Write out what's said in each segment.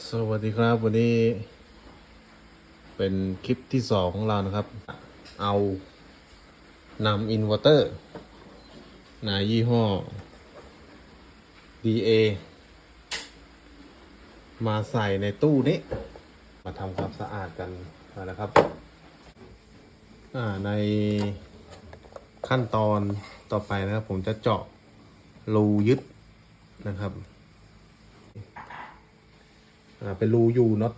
สวัสดีครับวันนี้ เป็นคลิปที่สองของเรานะครับ เอานำอินเวอร์เตอร์นายี่ห้อ DA มาใส่ในตู้นี้ มาทำความสะอาดกันนะครับในขั้นตอนต่อไปนะครับ ผมจะเจาะรูยึดนะครับ อ่าเป็นรูยูน็อต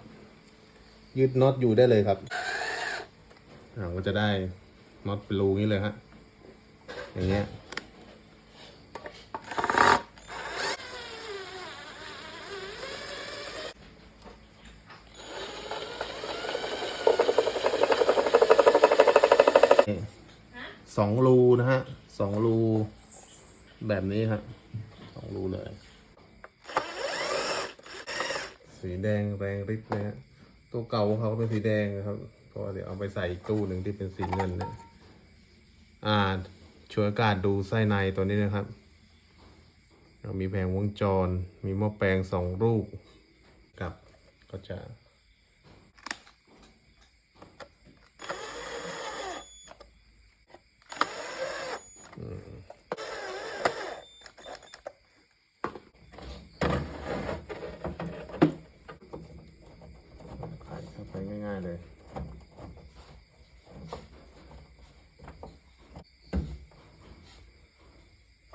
ยืดน็อตอยู่ได้เลยครับอ่าก็จะได้น็อตเป็นรูนี้เลยฮะอย่างเงี้ยสองรูนะฮะสองรูแบบนี้ครับสองรูเลย สีแดงแรงริดนะฮะตัวเก่าของเขาก็เป็นสีแดงนะครับเพราะเดี๋ยวเอาไปใส่อีกตู้หนึ่งที่เป็นสีเงินเนี่ยอ่าช่วยอากาศดูไส้ในตัวนี้นะครับเรามีแผงวงจร มีหม้อแปลงสองลูกกับก็จะ ใส่เข้าไปง่ายๆเลย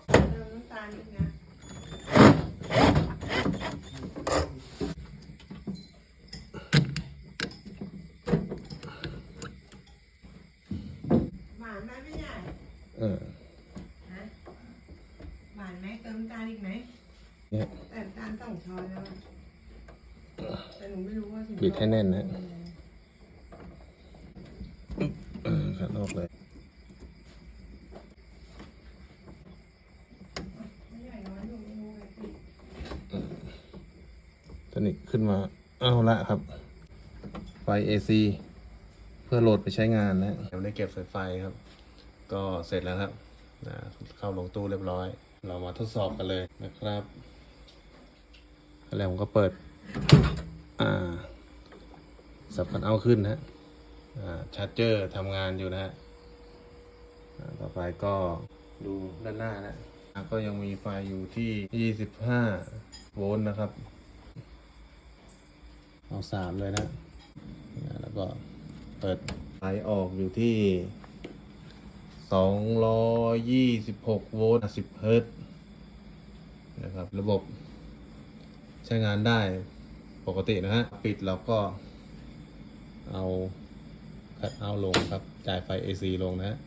เติมน้ำตาลนิดนะหวาน ไหมพี่ใหญ่เออฮะหวานไหมเติมน้ำตาลอีกไหมเนี่ยแต่น้ำตาลสองช้อนแล้วอะแต่หนูไม่รู้ว่าถึงปิดให้แน่นนะเออขัดออกเลยพี่ใหญ่น้อยหนูไม่รู้เลยปิดตอนนี้ขึ้นมา เอาละครับ ไฟ AC เพื่อโหลดไปใช้งานนะยังได้เก็บสายไฟครับ ก็เสร็จแล้วครับนะเข้าลงตู้เรียบร้อย เรามาทดสอบกันเลยนะครับแล้วผมก็เปิด อ่า สับคันเอาขึ้นนะฮะอ่าชาร์จเจอร์ทำงานอยู่นะฮะต่อไปก็ดูด้านหน้านะก็ยังมีไฟอยู่ที่ 25 โวลต์นะครับ เอาสามเลยนะนะ แล้วก็เปิดไฟออกอยู่ที่ 226 โวลต์10เฮิรตซ์นะครับ ระบบใช้งานได้ปกตินะฮะ ปิดเราก็เอาคัดเอาลงครับ จ่ายไฟ AC ลงนะฮะ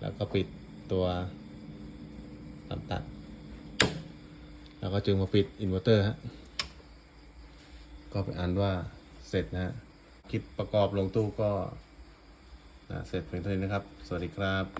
แล้วก็ปิดตัวตับตัด แล้วก็จึงมาปิดอินเวอร์เตอร์ฮะ ก็ไปอ่านว่าเสร็จนะฮะคลิปประกอบลงตู้ก็ เสร็จเพียงเท่านี้นะครับ สวัสดีครับ